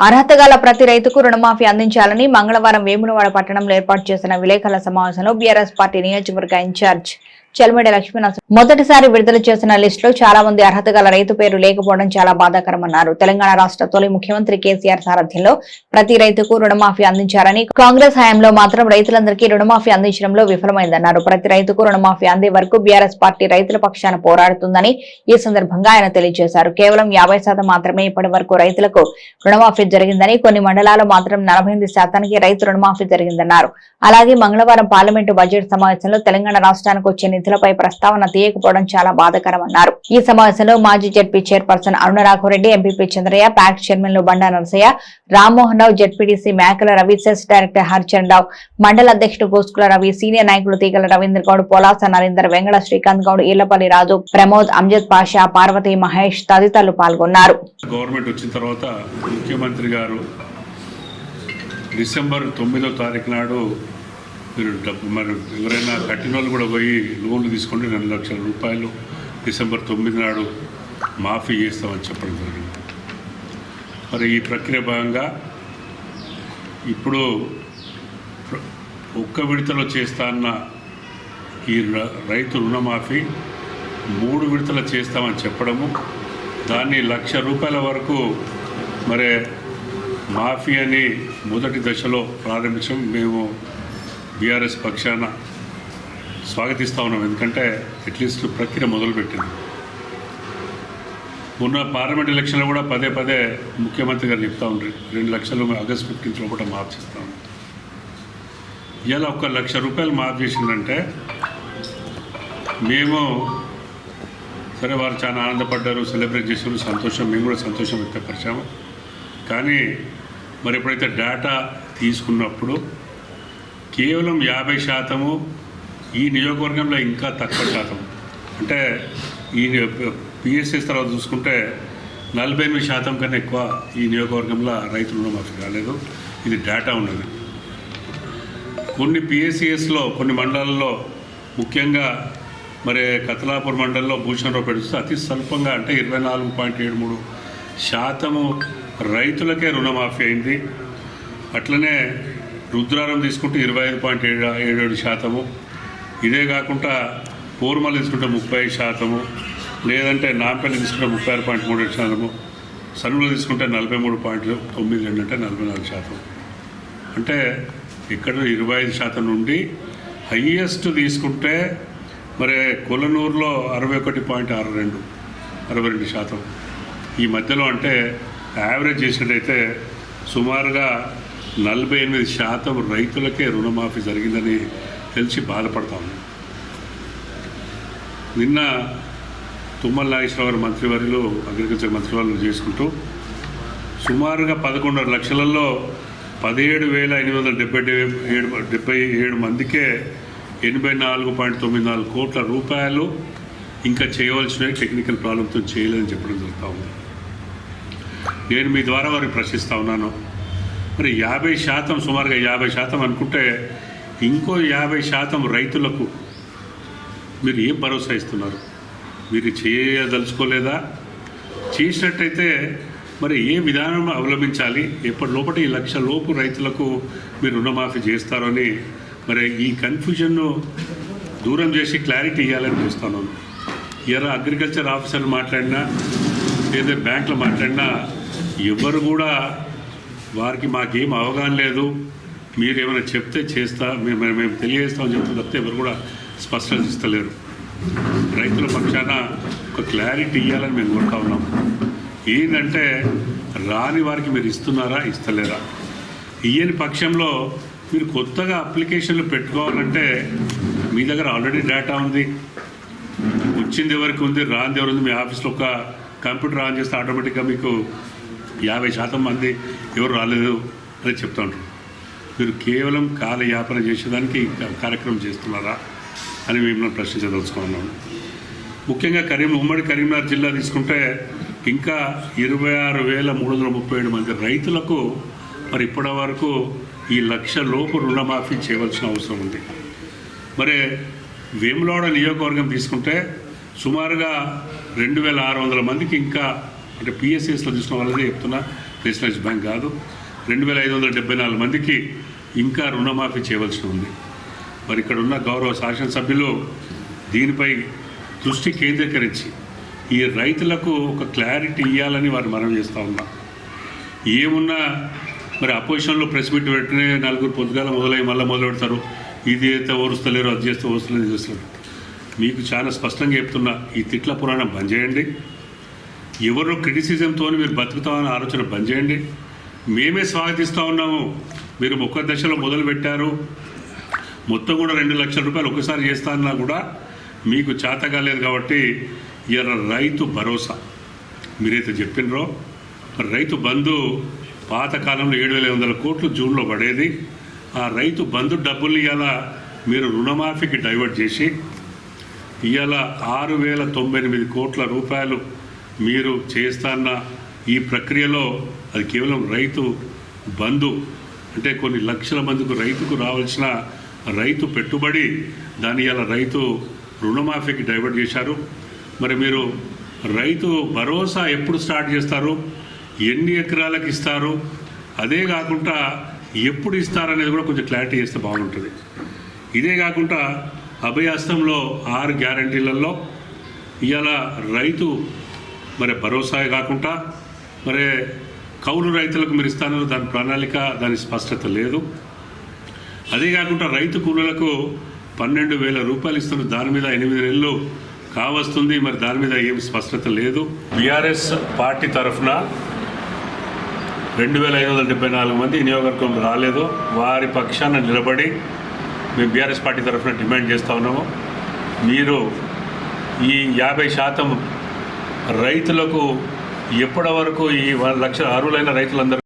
అర్హత గల ప్రతి రైతుకు రుణమాఫీ అందించాలని మంగళవారం వేములవాడ పట్టణంలో ఏర్పాటు చేసిన విలేకరుల సమావేశంలో బీఆర్ఎస్ పార్టీ నియోజకవర్గ ఇన్ఛార్జ్ చెల్మిడ లక్ష్మీనరసింహ. మొదటిసారి విడుదల చేసిన లిస్టులో చాలా మంది అర్హత గల రైతు పేరు లేకపోవడం చాలా బాధాకరమన్నారు. తెలంగాణ రాష్ట్ర తొలి ముఖ్యమంత్రి కేసీఆర్ సారథ్యంలో ప్రతి రైతుకు రుణమాఫీ అందించారని కాంగ్రెస్ హయాంలో మాత్రం రైతులందరికీ రుణమాఫీ అందించడంలో విఫలమైందన్నారు. ప్రతి రైతుకు రుణమాఫీ అందే వరకు బీఆర్ఎస్ పార్టీ రైతుల పక్షాన పోరాడుతుందని ఈ సందర్భంగా ఆయన తెలియజేశారు. కేవలం యాభై శాతం మాత్రమే ఇప్పటి వరకు రైతులకు రుణమాఫీ జరిగిందని కొన్ని మండలాల్లో మాత్రం నలభై ఎనిమిది శాతానికి రైతు రుణమాఫీ జరిగిందన్నారు. అలాగే మంగళవారం పార్లమెంటు బడ్జెట్ సమావేశంలో తెలంగాణ రాష్ట్రానికి వచ్చే నిధులపై ప్రస్తావన తీయకపోవడం చాలా బాధకరమన్నారు. ఈ సమావేశంలో మాజీ ZP chairperson Aruna Raghavareddy MPP Chandraiah PACS చైర్మన్లు Banda Narasaiah Rammohan Rao ZPTC Mekala Ravi CESS director Haricharan Rao మండల అధ్యక్షుడు గోస్కుల రవి సీనియర్ నాయకులు తీగల రవీంద్ర గౌడ్ పోలాస నరేందర్ వెంగళ శ్రీకాంత్ గౌడ్ ఈళ్ళపల్లి రాజు ప్రమోద్ అంజద్ పాషా పార్వతి మహేష్ తదితరులు పాల్గొన్నారు. గవర్నమెంట్ వచ్చిన తర్వాత ముఖ్యమంత్రి గారు డిసెంబర్ తొమ్మిదో తారీఖు నాడు మీరు డబ్బు మరి ఎవరైనా కట్టిన వాళ్ళు కూడా పోయి లోన్లు తీసుకుంటే రెండు లక్షల రూపాయలు. డిసెంబర్ తొమ్మిది నాడు మాఫీ చేస్తామని చెప్పడం జరిగింది. మరి ఈ ప్రక్రియ భాగంగా ఇప్పుడు ఒక్క విడతలో చేస్తా అన్న ఈ ర- రైతు రుణమాఫీ మూడు విడతలు చేస్తామని చెప్పడము దాన్ని లక్ష రూపాయల వరకు మరి మాఫీ అని మొదటి దశలో ప్రారంభించడం మేము బీఆర్ఎస్ పక్షాన స్వాగతిస్తూ ఉన్నాం. ఎందుకంటే అట్లీస్ట్ ప్రక్రియ మొదలుపెట్టింది. మొన్న పార్లమెంట్ ఎలక్షన్లో కూడా పదే పదే ముఖ్యమంత్రి గారు చెప్తా ఉంటారు రెండు లక్షలు ఆగస్ట్ ఫిఫ్టీన్త్ లోపల మార్పు చేస్తాం ఇలా ఒక లక్ష రూపాయలు మార్పు చేసిందంటే మేము సరే వారు చాలా ఆనందపడ్డారు సెలబ్రేట్ చేశారు సంతోషం మేము కూడా సంతోషం వ్యక్తపరిచాము. కానీ మరి ఎప్పుడైతే డేటా తీసుకున్నప్పుడు కేవలం యాభై శాతము ఈ నియోజకవర్గంలో ఇంకా తక్కువ శాతం అంటే ఈ పిఎస్ఎస్ తర్వాత చూసుకుంటే నలభై ఎనిమిది శాతం కన్నా ఎక్కువ ఈ నియోజకవర్గంలో రైతు రుణమాఫీ కాలేదు. ఇది డేటా ఉన్నది. కొన్ని పిఎస్సిఎస్లో కొన్ని మండలాల్లో ముఖ్యంగా మరి కతలాపూర్ మండలంలో భూషణరావు పెడుతూ అతి స్వల్పంగా అంటే ఇరవై నాలుగు పాయింట్ ఏడు మూడు శాతము రైతులకే రుణమాఫీ అయింది. అట్లనే రుద్రారం తీసుకుంటే ఇరవై ఐదు పాయింట్ ఏడు ఏడు శాతము. ఇదే కాకుండా పూర్మలు తీసుకుంటే ముప్పై శాతము. లేదంటే నాంపల్లి తీసుకుంటే ముప్పై ఆరు పాయింట్ మూడు శాతము. సనువులు తీసుకుంటే నలభై మూడు పాయింట్ తొమ్మిది రెండు అంటే నలభై నాలుగు శాతం. అంటే ఇక్కడ ఇరవై ఐదు శాతం నుండి హయ్యెస్ట్ తీసుకుంటే మరి కొలనూరులో అరవై ఒకటి పాయింట్ ఆరు రెండు అరవై రెండు శాతం. ఈ మధ్యలో అంటే యావరేజ్ చేసినట్టయితే సుమారుగా నలభై ఎనిమిది శాతం రైతులకే రుణమాఫీ జరిగిందని తెలిసి బాధపడతాము నిన్న తుమ్మల నాగేశ్వరరావు గారు మంత్రివర్యులు అగ్రికల్చర్ మంత్రివర్యులు చేసుకుంటూ సుమారుగా పదకొండున్నర లక్షలలో పదిహేడు వేల ఎనిమిది వందల డెబ్బై ఏడు డెబ్బై ఏడు మందికే ఎనభై నాలుగు పాయింట్ తొమ్మిది నాలుగు కోట్ల రూపాయలు ఇంకా చేయవలసినవి టెక్నికల్ ప్రాబ్లంతో చేయలేదని చెప్పడం జరుగుతూ ఉంది. నేను మీ ద్వారా వారిని ప్రశ్నిస్తూ ఉన్నాను. మరి యాభై శాతం సుమారుగా యాభై శాతం అనుకుంటే ఇంకో యాభై శాతం రైతులకు మీరు ఏం భరోసా ఇస్తున్నారు? మీరు చేయదలుచుకోలేదా? చేసినట్టయితే మరి ఏ విధానం అవలంబించాలి? ఎప్పటి లోపల ఈ లక్ష లోపు రైతులకు మీరు రుణమాఫీ చేస్తారని మరి ఈ కన్ఫ్యూజన్ను దూరం చేసి క్లారిటీ ఇవ్వాలని చూస్తున్నాను. ఇలా అగ్రికల్చర్ ఆఫీసర్లు మాట్లాడినా లేదా బ్యాంకులు మాట్లాడినా ఎవరు కూడా వారికి మాకేం అవగాహన లేదు. మీరు ఏమైనా చెప్తే చేస్తా మేము మేము తెలియజేస్తామని చెప్తే తప్పితే ఎవరు కూడా స్పష్టత ఇస్తలేరు రైతుల పక్షాన ఒక క్లారిటీ ఇవ్వాలని మేము కోరుతా ఉన్నాం. ఏంటంటే రాని వారికి మీరు ఇస్తున్నారా ఇస్తలేరా? ఇయ్యని పక్షంలో మీరు కొత్తగా అప్లికేషన్లు పెట్టుకోవాలంటే మీ దగ్గర ఆల్రెడీ డేటా ఉంది. వచ్చింది ఎవరికి ఉంది రాంది ఎవరు ఉంది మీ ఆఫీస్లో ఒక కంప్యూటర్ ఆన్ చేస్తే ఆటోమేటిక్గా మీకు యాభై శాతం మంది ఎవరు రాలేదు అని చెప్తా ఉంటారు. మీరు కేవలం కాలయాపన చేసేదానికి కార్యక్రమం చేస్తున్నారా అని మిమ్మల్ని ప్రశ్నించదలుచుకున్నాను. ముఖ్యంగా కరీం ఉమ్మడి కరీంనగర్ జిల్లా తీసుకుంటే ఇంకా ఇరవై ఆరు వేల మూడు వందల ముప్పై ఏడు మంది రైతులకు మరి ఇప్పటి వరకు ఈ లక్ష లోపు రుణమాఫీ చేయవలసిన అవసరం ఉంది. మరి వేములవాడ నియోజకవర్గం తీసుకుంటే సుమారుగా రెండు వేల ఆరు వందల మందికి ఇంకా అంటే పిఎస్ఎస్లో చూసిన వాళ్ళదే చెప్తున్నా రీసెర్చ్ బ్యాంక్ కాదు. రెండు వేల ఐదు వందల డెబ్బై నాలుగు మందికి ఇంకా రుణమాఫీ చేయవలసి ఉంది. మరి ఇక్కడ ఉన్న గౌరవ శాసనసభ్యులు దీనిపై దృష్టి కేంద్రీకరించి ఈ రైతులకు ఒక క్లారిటీ ఇవ్వాలని వారు మనం చేస్తూ ఉన్నాం. ఏమున్నా మరి అపోజిషన్లో ప్రెస్ మీట్ పెట్టినే నలుగురు పొద్దుగాల మొదలై మళ్ళీ మొదలు పెడతారు. ఇది అయితే ఓరుస్తలేరు అది చేస్తే ఓరుస్తలేదు చేస్తారు మీకు చాలా స్పష్టంగా చెప్తున్నా ఈ తిట్ల పురాణం బంద్ చేయండి. ఎవరు క్రిటిసిజంతో మీరు బతుకుతామని ఆలోచన బంద్ చేయండి. మేమే స్వాగతిస్తూ ఉన్నాము. మీరు ఒక్క దశలో మొదలు పెట్టారు. మొత్తం కూడా రెండు లక్షల రూపాయలు ఒకసారి చేస్తానన్నా కూడా మీకు చేత కాలేదు కాబట్టి ఇవాళ రైతు భరోసా. మీరైతే చెప్పినరో రైతు బంధు పాతకాలంలో ఏడు వేల ఐదు వందల కోట్లు జూన్లో పడేది. ఆ రైతు బంధు డబ్బులు ఇవాళ మీరు రుణమాఫీకి డైవర్ట్ చేసి ఇవాళ ఆరు వేల తొంభై ఎనిమిది కోట్ల రూపాయలు మీరు చేస్తాన్న ఈ ప్రక్రియలో అది కేవలం రైతు బంధు అంటే కొన్ని లక్షల మందికి రైతుకు రావాల్సిన రైతు పెట్టుబడి దాని ఇలా రైతు రుణమాఫీకి డైవర్ట్ చేశారు. మరి మీరు రైతు భరోసా ఎప్పుడు స్టార్ట్ చేస్తారు? ఎన్ని ఎకరాలకు ఇస్తారు? అదే కాకుండా ఎప్పుడు ఇస్తారనేది కూడా కొంచెం క్లారిటీ చేస్తే బాగుంటుంది. ఇదే కాకుండా అభయాస్తంలో ఆరు గ్యారంటీలలో ఇవాళ రైతు మరి భరోసా కాకుండా మరి కౌలు రైతులకు మీరు ఇస్తాను దాని ప్రణాళిక దాని స్పష్టత లేదు. అదే కాకుండా రైతు కూలీలకు పన్నెండు వేల రూపాయలు ఇస్తున్న దాని మీద ఎనిమిది నెలలు కావస్తుంది. మరి దాని మీద ఏం స్పష్టత లేదు. బీఆర్ఎస్ పార్టీ తరఫున రెండు వేల ఐదు వందల డెబ్బై నాలుగు మంది నియోజకవర్గం రాలేదు. వారి పక్షాన నిలబడి మేము బీఆర్ఎస్ పార్టీ తరఫున డిమాండ్ చేస్తూ ఉన్నాము. మీరు ఈ యాభై శాతం రైతులకు ఎప్పటి వరకు ఈ లక్ష అర్హులైన రైతులందరూ